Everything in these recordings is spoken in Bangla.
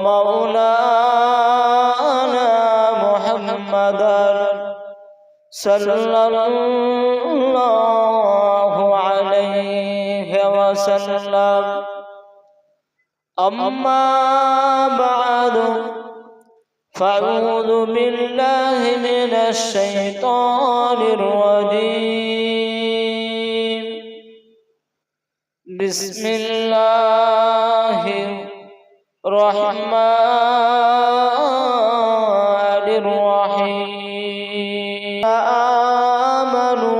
ومولانا محمدا صلى الله عليه وسلم. أما بعد فأعوذ بالله من الشيطان الرجيم. بسم الله الرحمن الرحيم آمنوا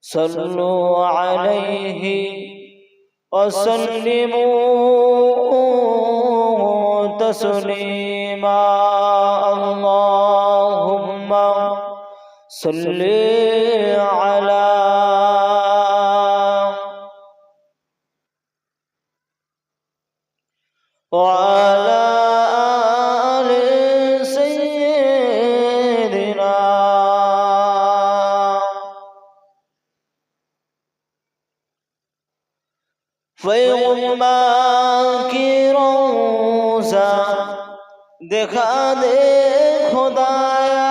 صلوا عليه وسلموا تسليما اللهم صل وعلى آل سيدنا فيغمى کی روزہ دکھا دے خدایا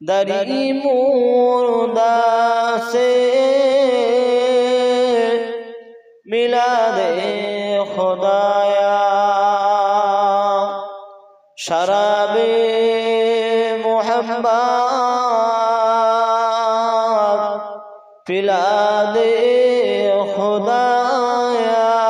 دری مور سے মিলাদে খোদায়া শরাবে মোহাম্মা পিলাদে খোদায়া।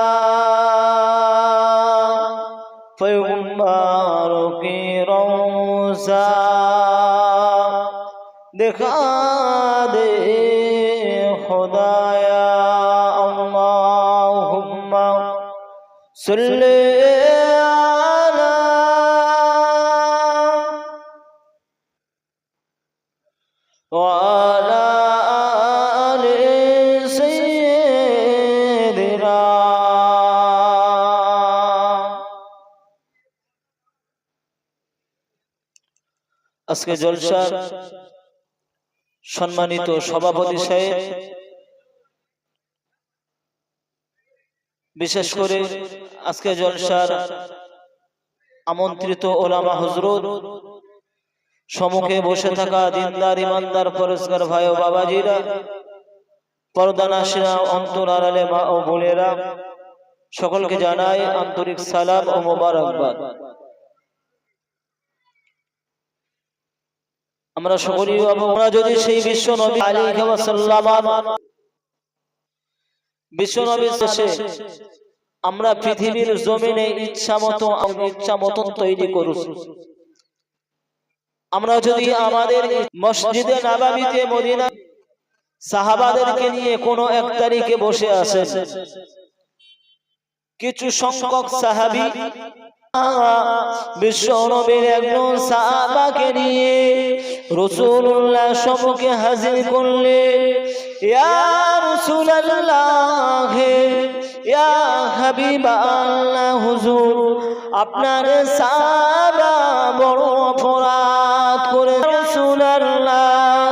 আজকে জলসার সম্মানিত সভাপতি সাহেব বিশেষ করে আজকে জলসার আমন্ত্রিত ওলামা হজরত সম্মুখে বসে থাকা দিনদার, ইমানদার পরিষ্কার ভাই ও বাবাজিরা, পরদানাসীরা, অন্তর আড়ালে মা ও বোনেরা, সকলকে জানাই আন্তরিক সালাম ও মোবারকবাদ। আমরা সকলেই যদি সেই বিশ্ব নবী ওয়াসাল্লাম বিশ্ব নবীর শেষে আমরা পৃথিবীর জমিনে ইচ্ছা মতো ইচ্ছা মতন তৈরি করুন আমরা যদি আমাদের মসজিদে নাবাবিতে মদিনা সাহাবাদেরকে নিয়ে কোন এক তারিখে বসে আসে কিছু সংখ্যক সাহাবি বিশ্ব নবীর একজন সাহাবাকে নিয়ে রসুল্লাহ হাজির করলে, ইয়া হুজুর, আপনার সাহাবা বড় অপরাধ করে রাসূলুল্লাহ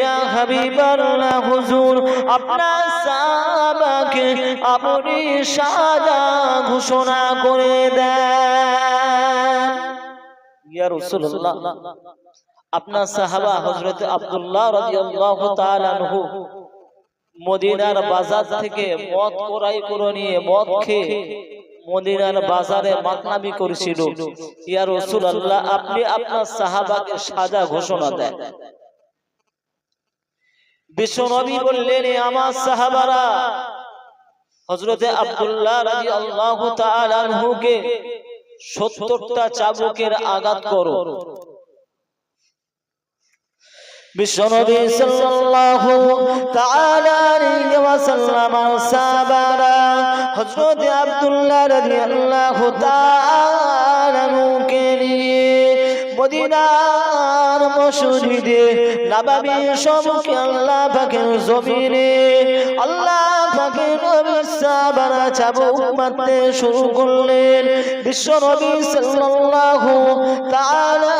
ইয়া হাবিবাল্লাহ হুজুর, আপনার সাহাবাকে আপনি সাজা ঘোষণা করে দেন। আপনার সাহাবা হযরত আব্দুল্লাহ রাদিয়াল্লাহু তাআলা মদিনার বাজার থেকে মদ ক্রয় করে নিয়ে মদ খেয়ে মদিনার বাজারে মাতনামি করেছিল। ইয়া রাসূলুল্লাহ, আপনি আপনার সাহাবাকে সাজা ঘোষণা দেন। বিশ্বনবী বললেন আমার সাহাবারা হযরতে আব্দুল্লাহ রাদিয়াল্লাহু তাআলা আনহুকে 70টা চাবুকের আঘাত করো। বিশ্বনবী সাল্লাল্লাহু তাআলা আলাইহি ওয়াসাল্লাম সাহাবারা হযরত আব্দুল্লাহ রাদিয়াল্লাহু তাআলা কে নিয়ে মদিনার মসজিদে নববী সম্মুখে আল্লাহ পাকের জমিনে আল্লাহ পাকের নবী মারতে শুরু করলেন। বিশ্ব নবী সাল্লাল্লাহু তাআলা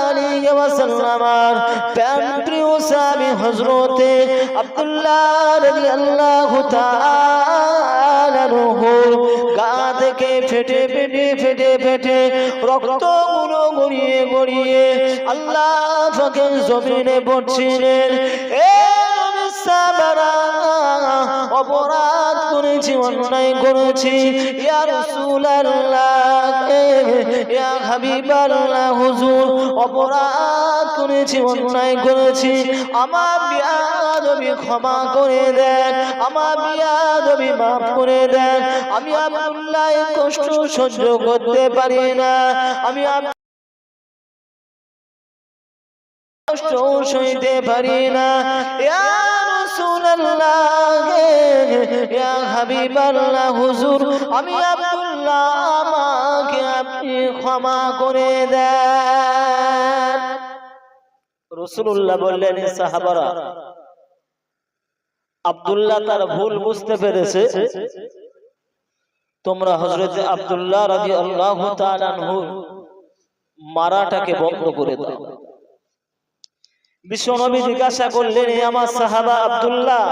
হযরতে আব্দুল্লাহ রুহুর গা থেকে ফেটে ফেটে ফেটে ফেটে রক্তগুলো গড়িয়ে গড়িয়ে আল্লাহ জমিনে নবী অপরাধ করেছি, অন্যায় করেছি। হুজুর, অপরাধ করেছি, অন্যায় করেছি। আমার বিয়াদবি ক্ষমা করে দেন, আমার বিয়াদবি মাফ করে দেন। আমি এই কষ্ট সহ্য করতে পারি না। আমি কষ্ট সইতে পারি না। হুজুর, আমি আব্দুল্লাহ, আমাকে আপনি ক্ষমা করে দেন। রাসূলুল্লাহ বললেন সাহাবারা, আব্দুল্লাহ তার ভুল বুঝতে পেরেছে। তোমরা হযরত আব্দুল্লাহ তাআলা আনহু মারাটাকে বন্ধ করে দাও। বিশ্বনবী জিজ্ঞাসা করলেন আমার সাহাবা আব্দুল্লাহ,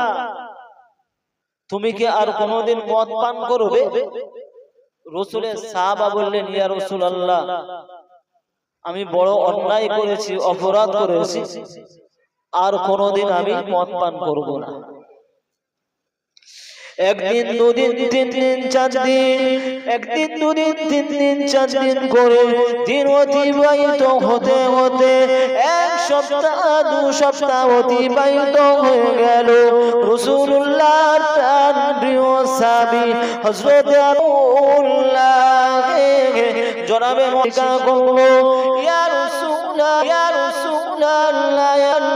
তুমি কি আর কোনদিন মদ পান করবে? রসুলের সাহাবা বললেন, ইয়া রসুল আল্লাহ আমি বড় অন্যায় করেছি, অপরাধ করেছি, আর কোনদিন আমি মদ পান করব না। একদিন দুদিন, তিন দিন, চার দিন, একদিন দুদিন, তিন দিন, চার দিন করে দিন অতিবাহিত হতে হতে এক সপ্তাহ, দু সপ্তাহ অতিবাহিত হয়ে গেল। রসুল্লাহ তার প্রিয় সাবি হজরত জনাবে মক্কা করল ইয়া রাসূলুল্লাহ ইয়া রাসূলুল্লাহ, ইয়া আল্লাহ, ইয়া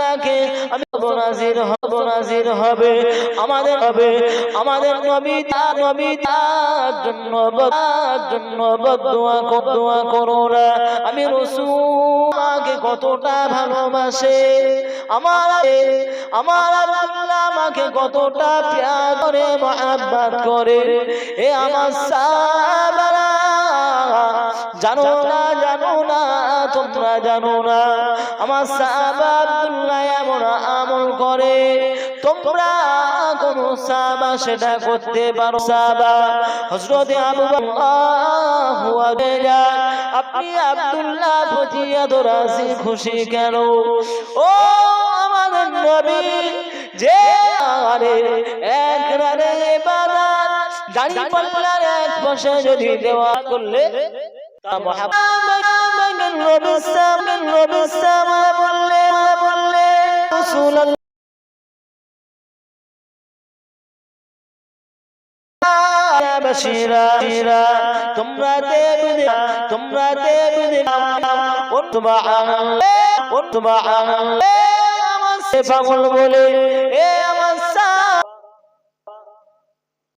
আল্লাহকে আমি বনাজির হব নাজির হবে। আমাদের হবে, আমাদের নবী তার নবী তার জন্য জন্য বদুয়া দোয়া করো না আমি রাসূল আমাকে কতটা ভালোবাসে। আমার আমার আল্লাহ আমাকে কতটা প্যার করে, মহাব্বত করে। এ আমার সাহাবারা জানো না জানো না তোমরা জানো না। আমার সাহাবা আব্দুল্লাহ এমন আমল করে। তোমরা কোন সাহাবা সেটা করতে পারো সাহাবা হযরতে আবু আপনি আব্দুল্লাহ এত রাজি খুশি কেন? ও আমাদের নবী যে আরে এক রানে ইবাদত দাড়ি পাল্লার এক পাশে যদি দেওয়া করলে তা মহাব্বত নবী সামনে নবী সামনে বললে বললে রাসূলুল্লাহ বশিরা তোমরা দেব তোমরা দেব পাগল বলে এ